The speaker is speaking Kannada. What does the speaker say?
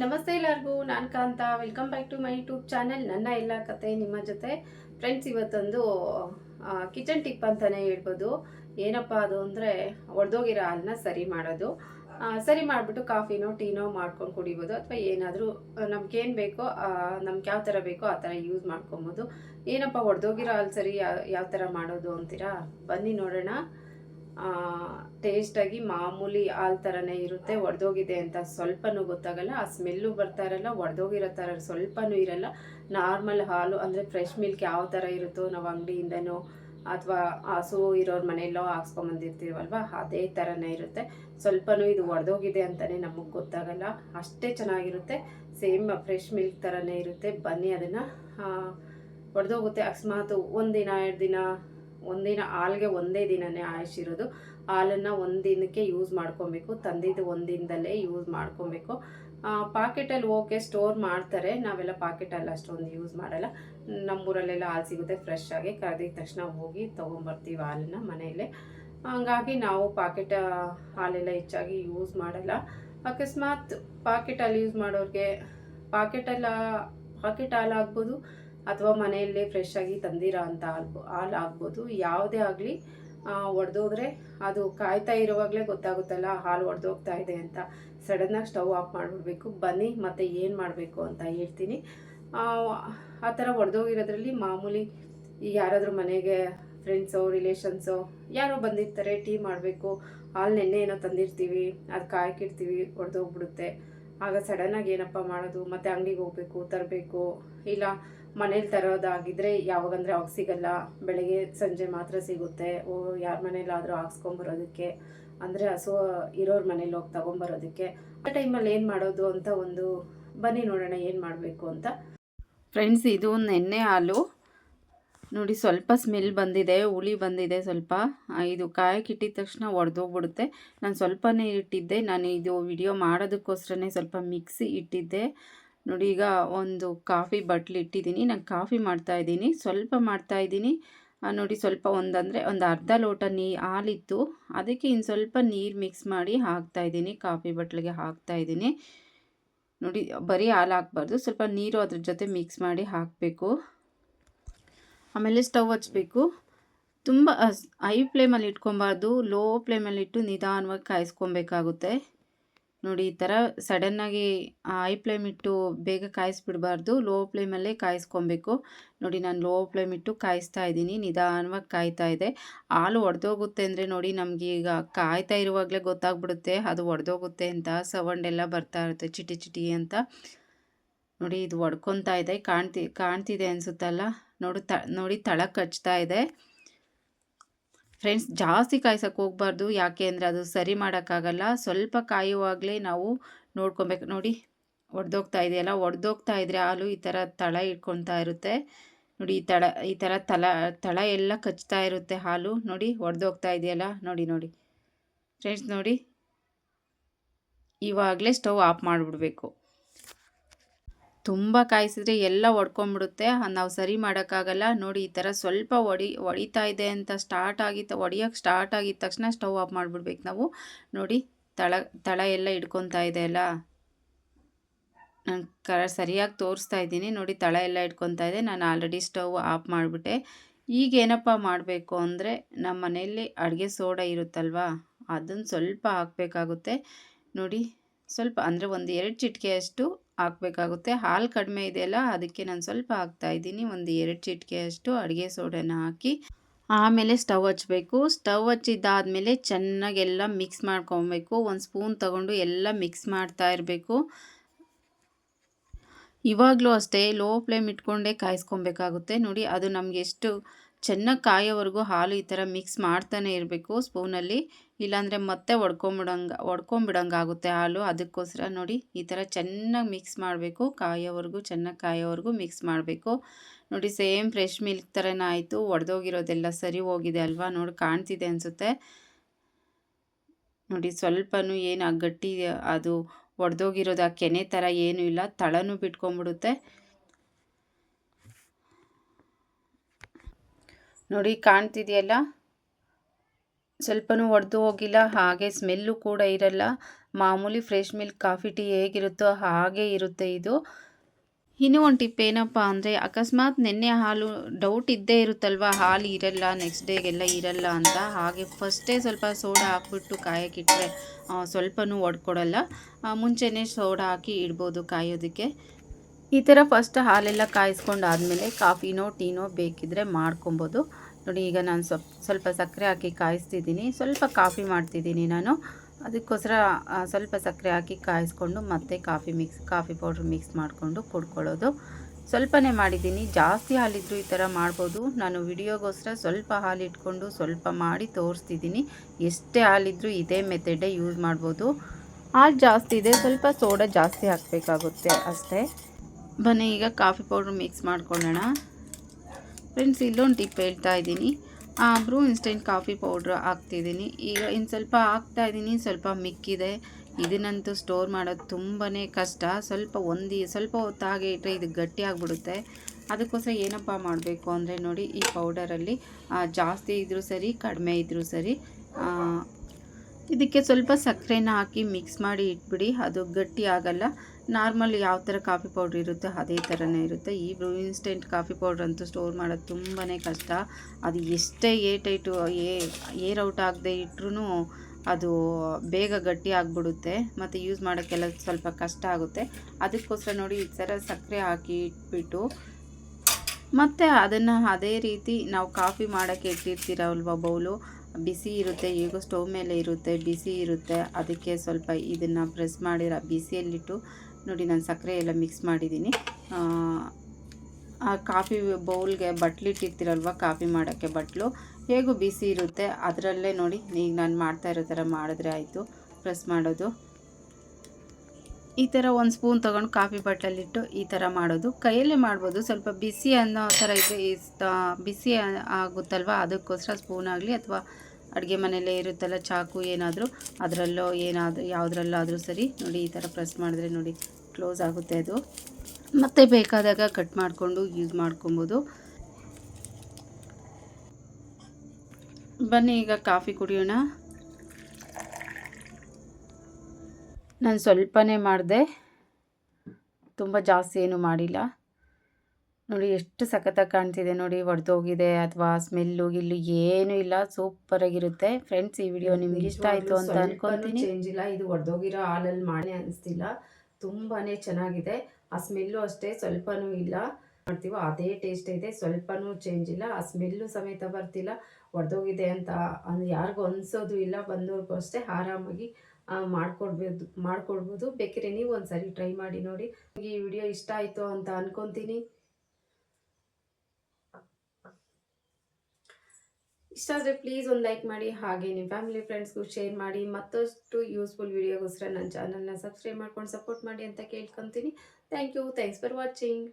ನಮಸ್ತೆ ಎಲ್ಲರಿಗೂ, ನಾನು Kanta. Welcome back to my YouTube channel ನನ್ನ ಎಲ್ಲ ಕತೆ ನಿಮ್ಮ ಜೊತೆ. ಫ್ರೆಂಡ್ಸ್ ಇವತ್ತೊಂದು ಕಿಚನ್ ಟಿಪ್ ಅಂತಲೇ ಹೇಳ್ಬೋದು. ಏನಪ್ಪ ಅದು ಅಂದರೆ, ಒಡೆದೋಗಿರೋ ಹಾಲನ್ನ ಸರಿ ಮಾಡೋದು. ಸರಿ ಮಾಡಿಬಿಟ್ಟು ಕಾಫಿನೋ ಟೀನೋ ಮಾಡ್ಕೊಂಡು ಕುಡಿಬೋದು. ಅಥವಾ ಏನಾದರೂ ನಮ್ಗೇನು ಬೇಕೋ ನಮ್ಗೆ ಯಾವ ಥರ ಬೇಕೋ ಆ ಥರ ಯೂಸ್ ಮಾಡ್ಕೊಬೋದು. ಏನಪ್ಪ, ಒಡೆದೋಗಿರೋ ಹಾಲು ಸರಿ ಯಾವ ಥರ ಮಾಡೋದು ಅಂತೀರಾ? ಬನ್ನಿ ನೋಡೋಣ. ಟೇಸ್ಟಾಗಿ ಮಾಮೂಲಿ ಹಾಲು ಥರನೇ ಇರುತ್ತೆ, ಒಡೆದೋಗಿದೆ ಅಂತ ಸ್ವಲ್ಪನೂ ಗೊತ್ತಾಗಲ್ಲ. ಆ ಸ್ಮೆಲ್ಲು ಬರ್ತಾ ಇರಲ್ಲ, ಒಡೆದೋಗಿರೋ ಥರ ಸ್ವಲ್ಪನೂ ಇರಲ್ಲ. ನಾರ್ಮಲ್ ಹಾಲು ಅಂದರೆ ಫ್ರೆಶ್ ಮಿಲ್ಕ್ ಯಾವ ಥರ ಇರುತ್ತೋ ನಾವು ಅಂಗಡಿಯಿಂದನೋ ಅಥವಾ ಹಸು ಇರೋರ ಮನೆಯಲ್ಲೋ ಹಾಕ್ಸ್ಕೊಂಬಂದಿರ್ತೀವಲ್ವ, ಅದೇ ಥರನೇ ಇರುತ್ತೆ. ಸ್ವಲ್ಪನೂ ಇದು ಒಡೆದೋಗಿದೆ ಅಂತಲೇ ನಮಗೆ ಗೊತ್ತಾಗಲ್ಲ. ಅಷ್ಟೇ ಚೆನ್ನಾಗಿರುತ್ತೆ. ಸೇಮ್ ಫ್ರೆಶ್ ಮಿಲ್ಕ್ ಥರನೇ ಇರುತ್ತೆ. ಬನ್ನಿ ಅದನ್ನು. ಒಡೆದೋಗುತ್ತೆ. ಅಕಸ್ಮಾತ್ ಒಂದಿನ, ಎರಡು ದಿನ, ಒಂದಿನ ಹಾಲಿಗೆ ಒಂದೇ ದಿನನೇ ಆಯುಷಿರೋದು ಹಾಲನ್ನು ಒಂದಿನಕ್ಕೆ ಯೂಸ್ ಮಾಡ್ಕೊಬೇಕು. ತಂದಿದ್ದು ಒಂದಿನದಲ್ಲೇ ಯೂಸ್ ಮಾಡ್ಕೊಬೇಕು. ಪಾಕೆಟಲ್ಲಿ ಓಕೆ ಸ್ಟೋರ್ ಮಾಡ್ತಾರೆ. ನಾವೆಲ್ಲ ಪಾಕೆಟಲ್ಲಿ ಅಷ್ಟೊಂದು ಯೂಸ್ ಮಾಡಲ್ಲ. ನಮ್ಮೂರಲ್ಲೆಲ್ಲ ಹಾಲು ಸಿಗುತ್ತೆ ಫ್ರೆಶ್ ಆಗಿ. ಕರೆದಿದ ತಕ್ಷಣ ಹೋಗಿ ತೊಗೊಂಬರ್ತೀವಿ ಹಾಲನ್ನ ಮನೆಯಲ್ಲೇ. ಹಂಗಾಗಿ ನಾವು ಪಾಕೆಟ್, ಹಾಲೆಲ್ಲ ಹೆಚ್ಚಾಗಿ ಯೂಸ್ ಮಾಡಲ್ಲ. ಅಕಸ್ಮಾತ್ ಪಾಕೆಟಲ್ಲಿ ಯೂಸ್ ಮಾಡೋರಿಗೆ ಪಾಕೆಟಲ್ಲ, ಪಾಕೆಟ್ ಹಾಲು ಆಗ್ಬೋದು ಅಥವಾ ಮನೆಯಲ್ಲೇ ಫ್ರೆಶ್ ಆಗಿ ತಂದಿರೋ ಅಂಥ ಹಾಲು ಹಾಲು ಆಗ್ಬೋದು. ಯಾವುದೇ ಆಗಲಿ ಒಡೆದೋದ್ರೆ ಅದು ಕಾಯ್ತಾ ಇರುವಾಗಲೇ ಗೊತ್ತಾಗುತ್ತಲ್ಲ ಹಾಲು ಒಡೆದೋಗ್ತಾ ಇದೆ ಅಂತ. ಸಡನ್ನಾಗಿ ಸ್ಟವ್ ಆಫ್ ಮಾಡಿಬಿಡ್ಬೇಕು. ಬನ್ನಿ ಮತ್ತು ಏನು ಮಾಡಬೇಕು ಅಂತ ಹೇಳ್ತೀನಿ. ಆ, ಥರ ಒಡೆದೋಗಿರೋದ್ರಲ್ಲಿ ಮಾಮೂಲಿ ಈಗ ಯಾರಾದರೂ ಮನೆಗೆ ಫ್ರೆಂಡ್ಸೋ ರಿಲೇಷನ್ಸೋ ಯಾರೋ ಬಂದಿರ್ತಾರೆ ಟೀ ಮಾಡಬೇಕು. ಹಾಲು ನೆನ್ನೆ ಏನೋ ತಂದಿರ್ತೀವಿ ಅದು ಕಾಯ್ಕಿಡ್ತೀವಿ ಒಡೆದೋಗ್ಬಿಡುತ್ತೆ. ಆಗ ಸಡನ್ನಾಗಿ ಏನಪ್ಪ ಮಾಡೋದು? ಮತ್ತು ಅಂಗಡಿಗೆ ಹೋಗಬೇಕು ತರಬೇಕು ಇಲ್ಲ ಮನೇಲಿ ತರೋದಾಗಿದ್ರೆ ಯಾವಾಗಂದರೆ ಅವಾಗ ಸಿಗಲ್ಲ ಬೆಳಗ್ಗೆ ಸಂಜೆ ಮಾತ್ರ ಸಿಗುತ್ತೆ. ಓ, ಯಾರ ಮನೇಲಾದರೂ ಹಾಕ್ಸ್ಕೊಂಬರೋದಕ್ಕೆ. ಅಂದರೆ ಹಸು, ಇರೋರ ಮನೇಲಿ ಹೋಗಿ ತಗೊಂಬರೋದಕ್ಕೆ. ಆ ಟೈಮಲ್ಲಿ ಏನು ಮಾಡೋದು ಅಂತ ಒಂದು, ಬನ್ನಿ ನೋಡೋಣ ಏನು ಮಾಡಬೇಕು ಅಂತ. ಫ್ರೆಂಡ್ಸ್ ಇದು ನೆನ್ನೆ ಹಾಲು. ನೋಡಿ, ಸ್ವಲ್ಪ ಸ್ಮೆಲ್ ಬಂದಿದೆ, ಹುಳಿ ಬಂದಿದೆ ಸ್ವಲ್ಪ. ಇದು ಕಾಯಕ್ಕೆ ಇಟ್ಟಿದ ತಕ್ಷಣ ಒಡೆದೋಗ್ಬಿಡುತ್ತೆ. ನಾನು ಸ್ವಲ್ಪನೇ ಇಟ್ಟಿದ್ದೆ. ನಾನು ಇದು ವಿಡಿಯೋ ಮಾಡೋದಕ್ಕೋಸ್ಕರನೇ ಸ್ವಲ್ಪ ಮಿಕ್ಸಿ ಇಟ್ಟಿದ್ದೆ. ನೋಡಿ, ಈಗ ಒಂದು ಕಾಫಿ ಬಟ್ಲು ಇಟ್ಟಿದ್ದೀನಿ. ನಾನು ಕಾಫಿ ಮಾಡ್ತಾ ಇದ್ದೀನಿ. ಸ್ವಲ್ಪ ಮಾಡ್ತಾ ಇದ್ದೀನಿ. ನೋಡಿ, ಸ್ವಲ್ಪ ಒಂದಂದರೆ ಒಂದು ಅರ್ಧ ಲೋಟ ನೀ, ಹಾಲಿತ್ತು. ಅದಕ್ಕೆ ಇನ್ನು ಸ್ವಲ್ಪ ನೀರು ಮಿಕ್ಸ್ ಮಾಡಿ ಹಾಕ್ತಾ ಇದ್ದೀನಿ. ಕಾಫಿ ಬಟ್ಲಿಗೆ ಹಾಕ್ತಾ ಇದ್ದೀನಿ. ನೋಡಿ, ಬರೀ ಹಾಲು ಹಾಕ್ಬಾರ್ದು. ಸ್ವಲ್ಪ ನೀರು ಅದ್ರ ಜೊತೆ ಮಿಕ್ಸ್ ಮಾಡಿ ಹಾಕಬೇಕು. ಆಮೇಲೆ ಸ್ಟವ್ ಹಚ್ಚಬೇಕು ತುಂಬ ಹೈ ಫ್ಲೇಮಲ್ಲಿ ಇಟ್ಕೊಬಾರ್ದು. ಲೋ ಫ್ಲೇಮಲ್ಲಿ ಇಟ್ಟು ನಿಧಾನವಾಗಿ ಕಾಯಿಸ್ಕೊಬೇಕಾಗುತ್ತೆ. ನೋಡಿ ಈ ಥರ ಸಡನ್ನಾಗಿ ಹೈ ಫ್ಲೇಮ್ ಇಟ್ಟು ಬೇಗ ಕಾಯಿಸ್ಬಿಡಬಾರ್ದು. ಲೋ ಫ್ಲೇಮಲ್ಲೇ ಕಾಯಿಸ್ಕೊಬೇಕು. ನೋಡಿ ನಾನು ಲೋ ಫ್ಲೇಮ್ ಇಟ್ಟು ಕಾಯಿಸ್ತಾ ಇದ್ದೀನಿ. ನಿಧಾನವಾಗಿ ಕಾಯ್ತಾ ಇದೆ. ಹಾಲು ಒಡೆದೋಗುತ್ತೆ ಅಂದರೆ ನೋಡಿ ನಮಗೆ ಈಗ ಕಾಯ್ತಾ ಇರುವಾಗಲೇ ಗೊತ್ತಾಗ್ಬಿಡುತ್ತೆ. ಅದು ಒಡೆದೋಗುತ್ತೆ ಅಂತ, ಸೌಂಡ್ ಎಲ್ಲ ಬರ್ತಾ ಇರುತ್ತೆ ಚಿಟಿ ಚಿಟಿ ಅಂತ. ನೋಡಿ ಇದು ಒಡ್ಕೊತಾ ಇದೆ. ಕಾಣ್ತಿ, ಕಾಣ್ತಿದೆ ಅನಿಸುತ್ತಲ್ಲ. ನೋಡು ತ, ನೋಡಿ ತಳ ಕಚ್ತಾ ಇದೆ. ಫ್ರೆಂಡ್ಸ್, ಜಾಸ್ತಿ ಕಾಯ್ಸೋಕ್ಕೆ ಹೋಗ್ಬಾರ್ದು. ಯಾಕೆ ಅಂದರೆ ಅದು ಸರಿ ಮಾಡೋಕ್ಕಾಗಲ್ಲ. ಸ್ವಲ್ಪ ಕಾಯುವಾಗಲೇ ನಾವು ನೋಡ್ಕೊಬೇಕು. ನೋಡಿ, ಒಡೆದೋಗ್ತಾ ಇದೆಯಲ್ಲ? ಒಡೆದೋಗ್ತಾ ಇದ್ರೆ ಹಾಲು ಈ ಥರ ತಳ ಇಟ್ಕೊತಾ ಇರುತ್ತೆ. ನೋಡಿ, ಈ ತಳ, ಈ ಥರ ತಳ ತಳ ಎಲ್ಲ ಕಚ್ತಾ ಇರುತ್ತೆ ಹಾಲು. ನೋಡಿ, ಒಡೆದೋಗ್ತಾ ಇದೆಯಲ್ಲ? ನೋಡಿ ನೋಡಿ. ಫ್ರೆಂಡ್ಸ್, ನೋಡಿ. ಇವಾಗಲೇ ಸ್ಟವ್ ಆಫ್ ಮಾಡಿಬಿಡ್ಬೇಕು. ತುಂಬ ಕಾಯಿಸಿದ್ರೆ ಎಲ್ಲ ಒಡ್ಕೊಂಡ್ಬಿಡುತ್ತೆ. ನಾವು ಸರಿ ಮಾಡೋಕ್ಕಾಗಲ್ಲ. ನೋಡಿ, ಈ ಥರ ಸ್ವಲ್ಪ ಒಡಿ, ಒಡಿತಾ ಇದೆ ಅಂತ ಸ್ಟಾರ್ಟ್ ಆಗಿತ್ತು ಒಡಿಯೋಕ್ಕೆ ಸ್ಟಾರ್ಟ್ ಆಗಿದ ತಕ್ಷಣ ಸ್ಟವ್ ಆಫ್ ಮಾಡಿಬಿಡ್ಬೇಕು ನಾವು. ನೋಡಿ, ತಳ ತಳ ಎಲ್ಲ ಇಟ್ಕೊತಾ ಇದೆ ಅಲ್ಲ? ನಾನು ಸರಿಯಾಗಿ ತೋರಿಸ್ತಾ ಇದ್ದೀನಿ. ನೋಡಿ, ತಳ ಎಲ್ಲ ಇಟ್ಕೊತಾ ಇದೆ. ನಾನು ಆಲ್ರೆಡಿ ಸ್ಟವ್ ಆಫ್ ಮಾಡಿಬಿಟ್ಟೆ. ಈಗ ಏನಪ್ಪ ಮಾಡಬೇಕು ಅಂದರೆ ನಮ್ಮ ಮನೆಯಲ್ಲಿ ಅಡುಗೆ ಸೋಡಾ ಇರುತ್ತಲ್ವಾ? ಅದನ್ನು ಸ್ವಲ್ಪ ಹಾಕಬೇಕಾಗುತ್ತೆ. ನೋಡಿ, ಸ್ವಲ್ಪ ಅಂದರೆ ಒಂದು ಎರಡು ಚಿಟಿಕೆಯಷ್ಟು ಹಾಕಬೇಕಾಗುತ್ತೆ. ಹಾಲು ಕಡಿಮೆ ಇದೆಯಲ್ಲ ಅದಕ್ಕೆ ನಾನು ಸ್ವಲ್ಪ ಹಾಕ್ತಾ ಇದ್ದೀನಿ. ಒಂದು ಎರಡು ಚಿಟಿಕೆಯಷ್ಟು ಅಡುಗೆ ಸೋಡಾನ ಹಾಕಿ, ಆಮೇಲೆ ಸ್ಟವ್ ಹಚ್ಚಬೇಕು ಸ್ಟವ್ ಹಚ್ಚಿದ್ದಾದಮೇಲೆ ಚೆನ್ನಾಗೆಲ್ಲ ಮಿಕ್ಸ್ ಮಾಡ್ಕೊಬೇಕು. ಒಂದು ಸ್ಪೂನ್ ತಗೊಂಡು ಎಲ್ಲ ಮಿಕ್ಸ್ ಮಾಡ್ತಾ ಇರಬೇಕು. ಇವಾಗಲೂ ಅಷ್ಟೇ, ಲೋ ಫ್ಲೇಮ್ ಇಟ್ಕೊಂಡೇ ಕಾಯಿಸ್ಕೊಬೇಕಾಗುತ್ತೆ. ನೋಡಿ, ಅದು ನಮಗೆ ಎಷ್ಟು ಚೆನ್ನಾಗಿ ಕಾಯೋವರೆಗೂ ಹಾಲು ಈ ಥರ ಮಿಕ್ಸ್ ಮಾಡ್ತಾನೆ ಇರಬೇಕು ಸ್ಪೂನಲ್ಲಿ. ಇಲ್ಲಾಂದರೆ ಮತ್ತೆ ಒಡ್ಕೊಂಬಿಡಂಗೆ ಒಡ್ಕೊಂಬಿಡಂಗೆ ಆಗುತ್ತೆ ಹಾಲು. ಅದಕ್ಕೋಸ್ಕರ ನೋಡಿ ಈ ಥರ ಚೆನ್ನಾಗಿ ಮಿಕ್ಸ್ ಮಾಡಬೇಕು. ಕಾಯೋವರೆಗೂ ಚೆನ್ನಾಗಿ ಕಾಯೋವರೆಗೂ ಮಿಕ್ಸ್ ಮಾಡಬೇಕು. ನೋಡಿ ಸೇಮ್ ಫ್ರೆಶ್ ಮಿಲ್ಕ್ ಥರನೇ ಆಯಿತು. ಒಡೆದೋಗಿರೋದೆಲ್ಲ ಸರಿ ಹೋಗಿದೆ ಅಲ್ವಾ? ನೋಡಿ ಕಾಣ್ತಿದೆ ಅನಿಸುತ್ತೆ. ನೋಡಿ ಸ್ವಲ್ಪನೂ ಏನು ಗಟ್ಟಿ ಅದು ಒಡೆದೋಗಿರೋದು ಆ ಕೆನೆ ಥರ ಏನೂ ಇಲ್ಲ. ತಳನೂ ಬಿಟ್ಕೊಂಬಿಡುತ್ತೆ. ನೋಡಿ, ಕಾಣ್ತಿದೆಯಲ್ಲ? ಸ್ವಲ್ಪನೂ ಒಡೆದು ಹೋಗಿಲ್ಲ, ಹಾಗೆ ಸ್ಮೆಲ್ಲು ಕೂಡ ಇರಲ್ಲ. ಮಾಮೂಲಿ ಫ್ರೆಶ್ ಮಿಲ್ಕ್ ಕಾಫಿ ಟೀ ಹೇಗಿರುತ್ತೋ ಹಾಗೆ ಇರುತ್ತೆ ಇದು. ಇನ್ನೂ ಒಂದು ಟಿಪ್ ಏನಪ್ಪ ಅಂದರೆ, ಅಕಸ್ಮಾತ್ ನೆನ್ನೆ ಹಾಲು ಡೌಟ್ ಇದ್ದೇ ಇರುತ್ತಲ್ವ? ಹಾಲು ಇರಲ್ಲ ನೆಕ್ಸ್ಟ್ ಡೇಗೆಲ್ಲ ಇರಲ್ಲ ಅಂತ. ಹಾಗೆ ಫಸ್ಟೇ ಸ್ವಲ್ಪ ಸೋಡಾ ಹಾಕ್ಬಿಟ್ಟು ಕಾಯಕ್ಕಿಟ್ರೆ ಸ್ವಲ್ಪನೂ ಒಡ್ಕೊಡಲ್ಲ. ಮುಂಚೆನೇ ಸೋಡಾ ಹಾಕಿ ಇಡ್ಬೋದು ಕಾಯೋದಕ್ಕೆ. ಈ ಥರ ಫಸ್ಟ್ ಹಾಲೆಲ್ಲ ಕಾಯಿಸ್ಕೊಂಡು ಆದಮೇಲೆ ಕಾಫಿನೋ, ಟೀನೋ ಬೇಕಿದ್ದರೆ ಮಾಡ್ಕೊಬೋದು. ನೋಡಿ, ಈಗ ನಾನು ಸ್ವಲ್ಪ ಸ್ವಲ್ಪ ಸಕ್ಕರೆ ಹಾಕಿ ಕಾಯಿಸ್ತಿದ್ದೀನಿ. ಸ್ವಲ್ಪ ಕಾಫಿ ಮಾಡ್ತಿದ್ದೀನಿ ನಾನು. ಅದಕ್ಕೋಸ್ಕರ ಸ್ವಲ್ಪ ಸಕ್ಕರೆ ಹಾಕಿ ಕಾಯಿಸ್ಕೊಂಡು ಮತ್ತೆ coffee mix, coffee powder mix ಮಾಡಿಕೊಂಡು ಕುಡ್ಕೊಳ್ಳೋದು. ಸ್ವಲ್ಪನೇ ಮಾಡಿದ್ದೀನಿ. ಜಾಸ್ತಿ ಹಾಲಿದ್ರು ಈ ಥರ ಮಾಡ್ಬೋದು. ನಾನು ವಿಡಿಯೋಗೋಸ್ಕರ ಸ್ವಲ್ಪ ಹಾಲು ಇಟ್ಕೊಂಡು ಸ್ವಲ್ಪ ಮಾಡಿ ತೋರಿಸ್ತಿದ್ದೀನಿ. ಎಷ್ಟೇ ಹಾಲಿದ್ರೂ ಇದೇ ಮೆಥಡೇ ಯೂಸ್ ಮಾಡ್ಬೋದು. ಹಾಲು ಜಾಸ್ತಿ ಇದೆ. ಸ್ವಲ್ಪ ಸೋಡಾ ಜಾಸ್ತಿ ಹಾಕಬೇಕಾಗುತ್ತೆ ಅಷ್ಟೇ. ಬನ್ನಿ, ಈಗ ಕಾಫಿ ಪೌಡ್ರ್ ಮಿಕ್ಸ್ ಮಾಡ್ಕೊಳ್ಳೋಣ. ಫ್ರೆಂಡ್ಸ್ ಇಲ್ಲೊಂದು ಟಿಪ್ ಹೇಳ್ತಾ ಇದ್ದೀನಿ. ಬ್ರೂ ಇನ್ಸ್ಟೆಂಟ್ ಕಾಫಿ ಪೌಡ್ರ್ ಹಾಕ್ತಿದ್ದೀನಿ. ಈಗ ಇನ್ನು ಸ್ವಲ್ಪ ಹಾಕ್ತಾ ಇದ್ದೀನಿ, ಸ್ವಲ್ಪ ಮಿಕ್ಕಿದೆ. ಇದನ್ನಂತೂ ಸ್ಟೋರ್ ಮಾಡೋದು ತುಂಬಾ ಕಷ್ಟ. ಸ್ವಲ್ಪ ಒಂದು ಸ್ವಲ್ಪ ಹೊತ್ತು ಹಾಗೆ ಇಟ್ಟರೆ ಇದು ಗಟ್ಟಿ ಆಗಿಬಿಡುತ್ತೆ. ಅದಕ್ಕೋಸ್ಕರ ಏನಪ್ಪ ಮಾಡಬೇಕು ಅಂದರೆ ನೋಡಿ, ಈ ಪೌಡರಲ್ಲಿ ಜಾಸ್ತಿ ಇದ್ದರೂ ಸರಿ, ಕಡಿಮೆ ಇದ್ದರೂ ಸರಿ ಇದಕ್ಕೆ ಸ್ವಲ್ಪ ಸಕ್ಕರೆನ ಹಾಕಿ ಮಿಕ್ಸ್ ಮಾಡಿ ಇಟ್ಬಿಡಿ, ಅದು ಗಟ್ಟಿ ಆಗಲ್ಲ. ನಾರ್ಮಲ್ ಯಾವ ಥರ ಕಾಫಿ ಪೌಡ್ರ್ ಇರುತ್ತೋ ಅದೇ ಥರನೇ ಇರುತ್ತೆ. ಈ ಬ್ರೂ ಇನ್ಸ್ಟೆಂಟ್ ಕಾಫಿ ಪೌಡ್ರ್ ಅಂತೂ ಸ್ಟೋರ್ ಮಾಡೋದು ತುಂಬಾ ಕಷ್ಟ. ಅದು ಎಷ್ಟೇ ಏ ಟೈಟು ಏ ಏರ್ ಔಟ್ ಆಗದೆ ಇಟ್ರೂ ಅದು ಬೇಗ ಗಟ್ಟಿ ಆಗಿಬಿಡುತ್ತೆ. ಮತ್ತು ಯೂಸ್ ಮಾಡೋಕ್ಕೆಲ್ಲ ಸ್ವಲ್ಪ ಕಷ್ಟ ಆಗುತ್ತೆ. ಅದಕ್ಕೋಸ್ಕರ ನೋಡಿ ಈ ಥರ ಸಕ್ಕರೆ ಹಾಕಿ ಇಟ್ಬಿಟ್ಟು. ಮತ್ತು ಅದನ್ನು ಅದೇ ರೀತಿ ನಾವು ಕಾಫಿ ಮಾಡೋಕ್ಕೆ ಇಟ್ಟಿರ್ತೀರಲ್ವ ಬೌಲು ಬಿಸಿ ಇರುತ್ತೆ ಹೇಗೋ ಸ್ಟವ್ ಮೇಲೆ ಇರುತ್ತೆ ಬಿಸಿ ಇರುತ್ತೆ. ಅದಕ್ಕೆ ಸ್ವಲ್ಪ ಇದನ್ನು ಪ್ರೆಸ್ ಮಾಡಿರ ಬಿಸಿಯಲ್ಲಿಟ್ಟು ನೋಡಿ ನಾನು ಸಕ್ಕರೆ ಎಲ್ಲ ಮಿಕ್ಸ್ ಮಾಡಿದ್ದೀನಿ ಆ, ಕಾಫಿ ಬೌಲ್ಗೆ ಬಟ್ಲಿಟ್ಟಿರ್ತೀರಲ್ವ ಕಾಫಿ ಮಾಡೋಕ್ಕೆ ಬಟ್ಲು ಹೇಗೂ ಬಿಸಿ ಇರುತ್ತೆ. ಅದರಲ್ಲೇ ನೋಡಿ ಈಗ ನಾನು ಮಾಡ್ತಾ ಇರೋ ಥರ ಮಾಡಿದ್ರೆ ಆಯಿತು ಪ್ರೆಸ್ ಮಾಡೋದು. ಈ ಥರ ಒಂದು ಸ್ಪೂನ್ ತೊಗೊಂಡು ಕಾಫಿ ಬಾಟಲಿಟ್ಟು ಈ ಥರ ಮಾಡೋದು. ಕೈಯಲ್ಲೇ ಮಾಡ್ಬೋದು, ಸ್ವಲ್ಪ ಬಿಸಿ ಅನ್ನೋ ಥರ ಇದ್ದರೆ ಬಿಸಿ ಆಗುತ್ತಲ್ವ? ಅದಕ್ಕೋಸ್ಕರ ಸ್ಪೂನ್ ಆಗಲಿ ಅಥವಾ ಅಡುಗೆ ಮನೆಯಲ್ಲೇ ಇರುತ್ತಲ್ಲ ಚಾಕು ಏನಾದರೂ, ಅದರಲ್ಲೋ ಏನಾದರೂ, ಯಾವುದ್ರಲ್ಲಾದರೂ ಸರಿ ನೋಡಿ ಈ ಥರ ಪ್ರೆಸ್ ಮಾಡಿದ್ರೆ ನೋಡಿ ಕ್ಲೋಸ್ ಆಗುತ್ತೆ ಅದು. ಮತ್ತೆ ಬೇಕಾದಾಗ ಕಟ್ ಮಾಡಿಕೊಂಡು ಯೂಸ್ ಮಾಡ್ಕೊಬೋದು. ಬನ್ನಿ, ಈಗ ಕಾಫಿ ಕುಡಿಯೋಣ. ನಾನು ಸ್ವಲ್ಪನೇ ಮಾಡಿದೆ. ತುಂಬ ಜಾಸ್ತಿ ಏನು ಮಾಡಿಲ್ಲ. ನೋಡಿ ಎಷ್ಟು ಸಖತ್ತಾಗಿ ಕಾಣ್ತಿದೆ ನೋಡಿ ಒಡೆದೋಗಿದೆ ಅಥವಾ ಸ್ಮೆಲ್ಲು ಗಿಲ್ಲು ಏನೂ ಇಲ್ಲ ಸೂಪರಾಗಿರುತ್ತೆ ಫ್ರೆಂಡ್ಸ್ ಈ ವಿಡಿಯೋ ನಿಮ್ಗೆ ಇಷ್ಟ ಆಯಿತು ಅಂತ ಅನ್ಕೊಂತೀನಿ. ಚೇಂಜ್ ಇಲ್ಲ. ಇದು ಒಡೆದೋಗಿರೋ ಹಾಲಲ್ಲಿ ಮಾಡಿ ಅನಿಸ್ತಿಲ್ಲ. ತುಂಬಾ ಚೆನ್ನಾಗಿದೆ. ಆ ಸ್ಮೆಲ್ಲು ಅಷ್ಟೇ ಸ್ವಲ್ಪನೂ ಇಲ್ಲ. ಮಾಡ್ತೀವೋ ಅದೇ ಟೇಸ್ಟ್ ಇದೆ. ಸ್ವಲ್ಪನೂ ಚೇಂಜ್ ಇಲ್ಲ. ಆ ಸ್ಮೆಲ್ಲು ಸಮೇತ ಬರ್ತಿಲ್ಲ. ಒಡೆದೋಗಿದೆ ಅಂತ ಯಾರಿಗೂ ಅನ್ಸೋದು ಇಲ್ಲ. ಬಂದವ್ರಿಗೂ ಅಷ್ಟೇ ಆರಾಮಾಗಿ ಮಾಡ್ಕೊಡ್ಬೋದು ಮಾಡ್ಕೊಡ್ಬೋದು. ಬೇಕಿದ್ರೆ ನೀವು ಒಂದ್ಸರಿ ಟ್ರೈ ಮಾಡಿ ನೋಡಿ. ಈ ವಿಡಿಯೋ ಇಷ್ಟ ಆಯಿತು ಅಂತ ಅನ್ಕೊಂತೀನಿ. ಇಷ್ಟ ಆದರೆ ಪ್ಲೀಸ್ ಒಂದು ಲೈಕ್ ಮಾಡಿ. ಹಾಗೆ ನಿಮ್ಮ ಫ್ಯಾಮಿಲಿ ಫ್ರೆಂಡ್ಸ್ಗೂ ಶೇರ್ ಮಾಡಿ. ಮತ್ತಷ್ಟು ಯೂಸ್ಫುಲ್ ವಿಡಿಯೋಗೋಸ್ಕರ ನನ್ನ ಚಾನಲ್ನ ಸಬ್ಸ್ಕ್ರೈಬ್ ಮಾಡ್ಕೊಂಡು ಸಪೋರ್ಟ್ ಮಾಡಿ ಅಂತ ಕೇಳ್ಕೊತೀನಿ. Thank you thanks for watching